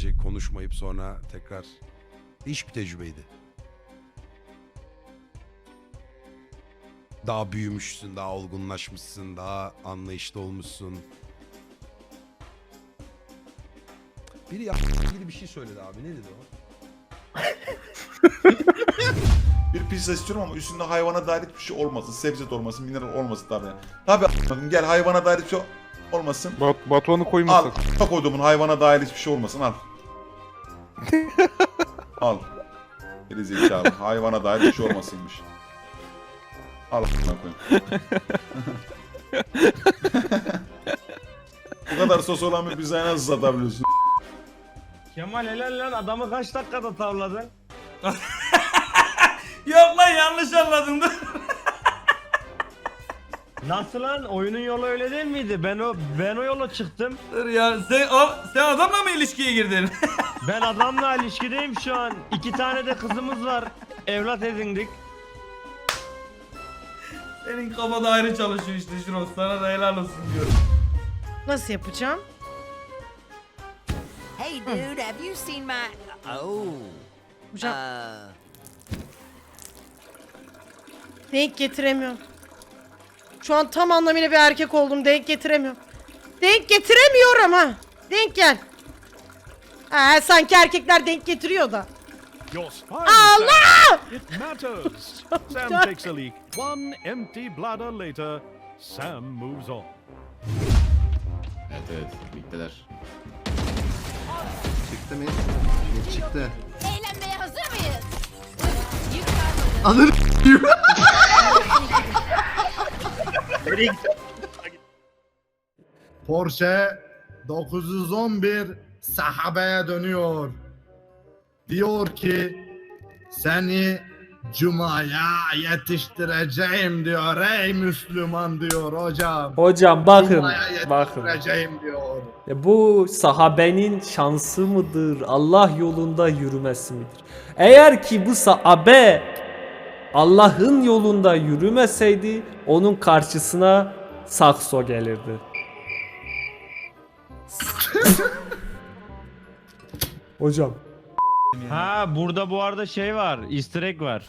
günlerce konuşmayıp sonra tekrar değişik bir tecrübeydi. Daha büyümüşsün, daha olgunlaşmışsın, daha anlayışlı olmuşsun. Biri ya ilgili bir şey söyledi abi. Ne dedi o? Bir pizza istiyorum ama üstünde hayvana dair hiçbir şey olmasın. Sebze de olmasın, mineral olmasın tabii. Tabii a**ladım. gel hayvana dair hiçbir şey olmasın. Bat Batuhan'ı Al. koymasak. a**a koyduğumun hayvana dair hiçbir şey olmasın al. al. Geri zekalı. Hayvana dair bir şey olmasınmış. Al a**ına koyayım. Bu kadar sos olan bir pizzayı nasıl satabiliyorsun? Kemal helal lan adamı kaç dakikada tavladın? Yok lan yanlış anladın dur. Nasıl lan? Oyunun yolu öyle değil miydi? Ben o ben o yola çıktım. Dur ya sen, o, sen adamla mı ilişkiye girdin? Ben adamla ilişkideyim şu an. İki tane de kızımız var. Evlat edindik. Senin kafada ayrı çalışıyor işte Şiros. Sana da helal olsun diyorum. Nasıl yapacağım? Hey dude, have you seen my Oh. Hocam Uh denk getiremiyorum. Şu an tam anlamıyla bir erkek oldum. Denk getiremiyorum. Denk getiremiyorum ha. Denk gel. Ha, sanki erkekler denk getiriyor da. Your spine, Allah! Sam. It matters. Sam takes a leak. One empty bladder later, Sam moves on. Evet evet birlikteler. Çıktı mı? Ne çıktı? eğlenmeye hazır mıyız? Yük kalmadı. Porsche 911 sahabeye dönüyor. Diyor ki seni Cuma'ya yetiştireceğim diyor ey Müslüman diyor hocam. Hocam bakın bakın. diyor. Ya bu sahabenin şansı mıdır? Allah yolunda yürümesi midir? Eğer ki bu sahabe Allah'ın yolunda yürümeseydi onun karşısına sakso gelirdi. Hocam. Ha burada bu arada şey var. Easter egg var.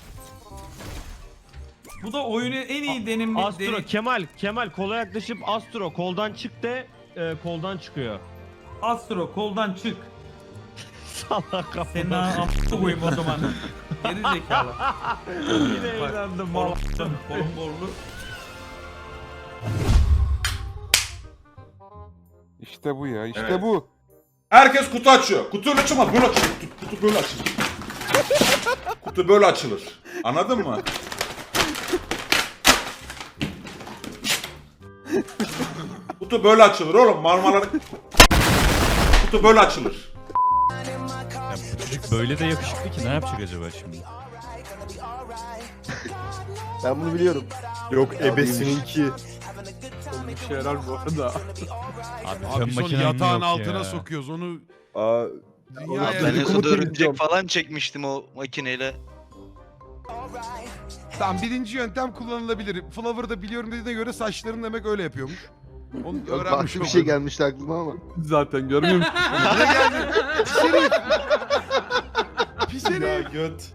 Bu da oyunun en iyi denim... Astro denim- Kemal Kemal kola yaklaşıp Astro koldan çık de e, koldan çıkıyor. Astro koldan çık. Salak kafadan. Senin a**a koyayım o zaman. Geri zekalı. Yine eğlendim mal. Kolum borlu. İşte bu ya işte Evet. bu. Herkes kutu açıyor. Kutu öyle açılmaz. Böyle açılır. Kutu, kutu böyle açılır. kutu böyle açılır. Anladın mı? kutu böyle açılır oğlum. Marmara... kutu böyle açılır. Böyle de yakışıklı ki ne yapacak acaba şimdi? Ben bunu biliyorum. Yok ebesininki. Bir şey yarar bu arada. Abi, Abi biz onu yatağın altına sokuyoruz onu Aa, dünyaya... Ben en son örümcek falan çekmiştim o makineyle. Tamam birinci yöntem kullanılabilir. Flower'da biliyorum dediğine göre saçların demek öyle yapıyormuş. Onu Yok, öğrenmiş başka bir şey gelmişti aklıma ama. Zaten görmüyor musun? Ne geldi? Pis herif. Pis herif. göt.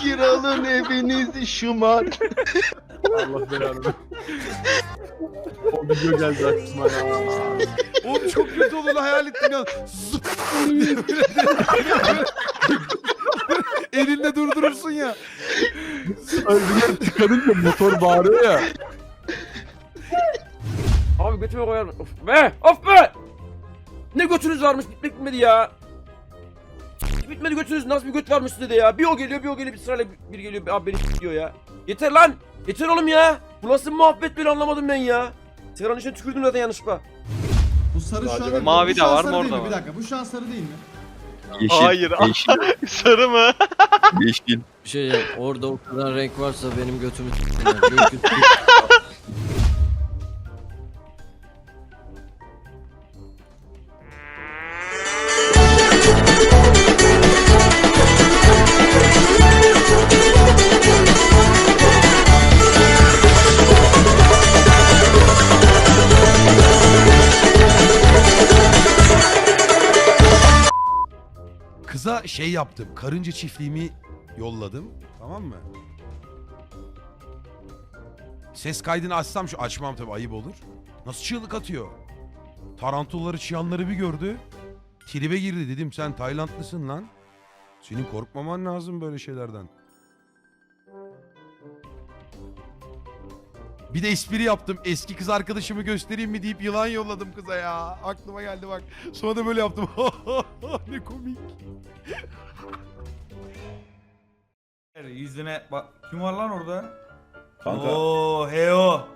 Kiralın evinizi şumar. Allah belanı. O video geldi aklıma. Oğlum çok kötü olduğunu hayal ettim ya. Zıp Elinde durdurursun ya. Öldüler çıkarınca motor bağırıyor ya. Abi götüme koyar Of be! Of be! Ne götünüz varmış bitmek bitmedi ya. Bitmedi götünüz nasıl bir göt varmış size de ya. Bir o geliyor bir o geliyor bir sırayla bir geliyor abi beni diyor ya. Yeter lan! Yeter oğlum ya! Bu nasıl muhabbet böyle anlamadım ben ya. Sigaranın içine tükürdüm zaten yanlışlıkla. Bu sarı şu anda- Mavi de var mor da var. dakika bu şu an sarı değil mi? Hayır. Sarı mı? Bir şey yap orada o kadar renk varsa benim götümü Ama şey yaptım. Karınca çiftliğimi yolladım. Tamam mı? Ses kaydını açsam şu açmam tabii ayıp olur. Nasıl çığlık atıyor? Tarantulları çıyanları bir gördü. Tribe girdi dedim sen Taylandlısın lan. Senin korkmaman lazım böyle şeylerden. Bir de espri yaptım. Eski kız arkadaşımı göstereyim mi deyip yılan yolladım kıza ya. Aklıma geldi bak. Sonra da böyle yaptım. ne komik. Yüzüne bak kim var lan orada? Kanka. Oo heo.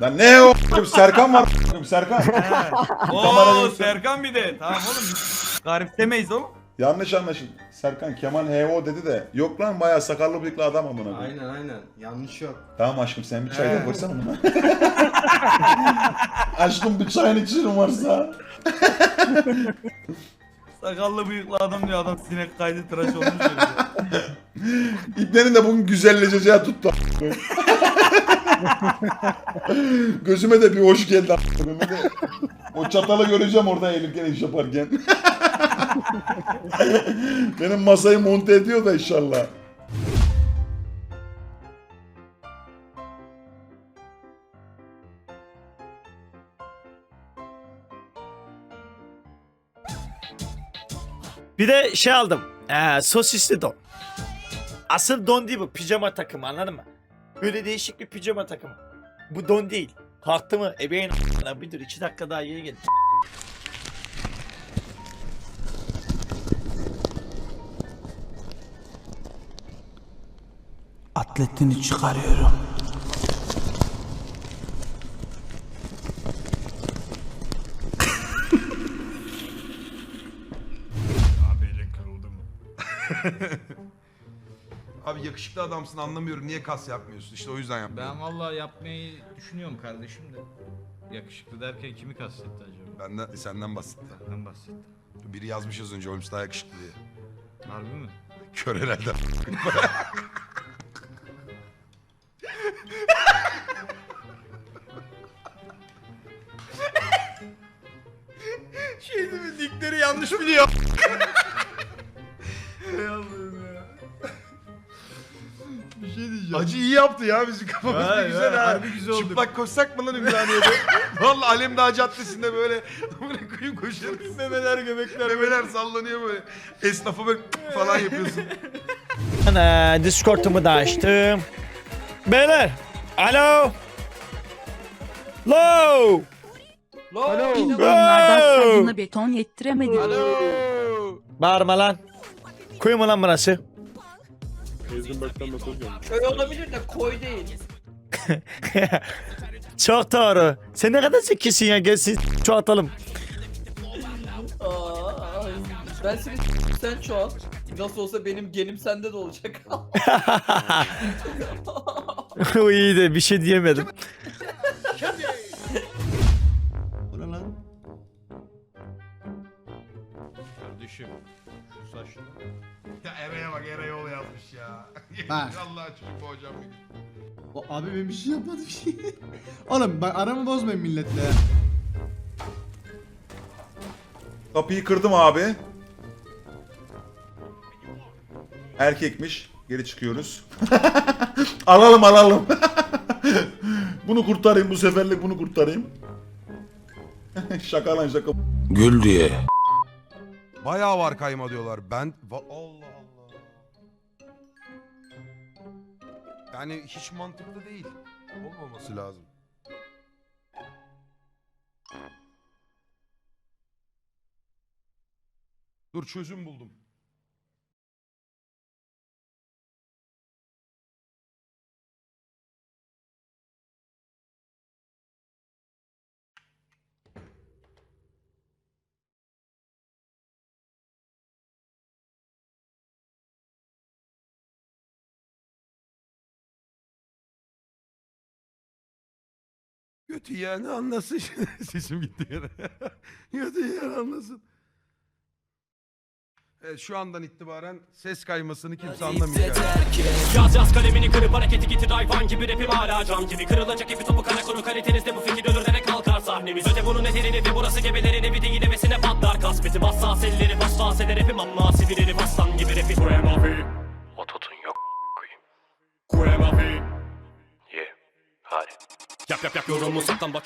Lan ne o? Serkan var. Serkan. He. Oo. Serkan bir de. Tamam oğlum. Garipsemeyiz oğlum. Yanlış anlaşıldı. Serkan Kemal HO dedi de. Yok lan bayağı sakallı bıyıklı adam amına koyayım. Aynen aynen. Yanlış yok. Tamam aşkım sen bir çay da koysana buna. aşkım bir çayını içirim varsa. Sakallı bıyıklı adam diyor adam sinek kaydı tıraş olmuş diyor. İbnenin de bugün güzelleşeceği tuttu. Gözüme de bir hoş geldi. O çatalı göreceğim orada eğilirken iş yaparken. Benim masayı monte ediyor da inşallah. Bir de şey aldım. Ee, sosisli don. Asıl don değil bu. Pijama takımı anladın mı? Böyle değişik bir pijama takımı. Bu don değil. Kalktı mı? Ebeğin a**ına bir dur. iki dakika daha yeni geldi. Atletini çıkarıyorum. Abi yakışıklı adamsın anlamıyorum. Niye kas yapmıyorsun? İşte o yüzden yapmıyorum. Ben vallahi yapmayı düşünüyorum kardeşim de. Yakışıklı derken kimi kastetti acaba? Benden senden bahsetti. Benden bahsetti. Biri yazmış az önce Holmes daha yakışıklı diye. Harbi mi? Kör herhalde. yanlış biliyor. Ey Allah'ım ya. Bir şey diyeceğim. Acı iyi yaptı ya bizim kafamızda Ha, güzel ha, ha. harbi güzel oldu. Çıplak koşsak mı lan Ümraniye'de? Vallahi Alemdağ Caddesi'nde böyle böyle koyun koşuyoruz. Memeler göbekler. Memeler sallanıyor böyle. Esnafa böyle falan yapıyorsun. Ana Discord'umu da açtım. Beyler. Alo. Low. Alo. Wow. beton yettiremedim. Bağırma lan. Kuyu mu lan burası? Heisenberg'den mesaj gelmiş. Köy olabilir de koy değil. Çok doğru. Sen ne kadar zekisin ya. Gelsin şu atalım. Aa, ben seni sen çoğalt. Nasıl olsa benim genim sende de olacak. o iyi de bir şey diyemedim. Bak Erayoğlu yazmış ya. Ha. Allah çocuk hocam. O abi ben bir şey yapmadım bir şey. Oğlum bak aramı bozmayın milletle. Kapıyı kırdım abi. Erkekmiş. Geri çıkıyoruz. alalım alalım. bunu kurtarayım bu seferlik bunu kurtarayım. şaka lan şaka. Gül diye. Bayağı var kayma diyorlar. Ben Allah Yani hiç mantıklı değil. Olmaması lazım. Dur çözüm buldum. Götü yani anlasın. Sesim gitti yere. Götü yani anlasın. Evet şu andan itibaren ses kaymasını kimse anlamayacak. Yaz yaz kalemini kırıp hareketi getir hayvan gibi rapim hala can gibi. Kırılacak gibi topu kara konu kalitenizde bu fikir ölür demek kalkarsa sahnemiz. Öte bunun eterini ve burası gebelerin evi değil demesine patlar Kasbeti hassas elleri baş dans eder rapim ama siviririm aslan gibi rapi Kuemafi Ototun yok koyayım Kuemafi Ye Hadi Yap yap yap yorumu saklan bak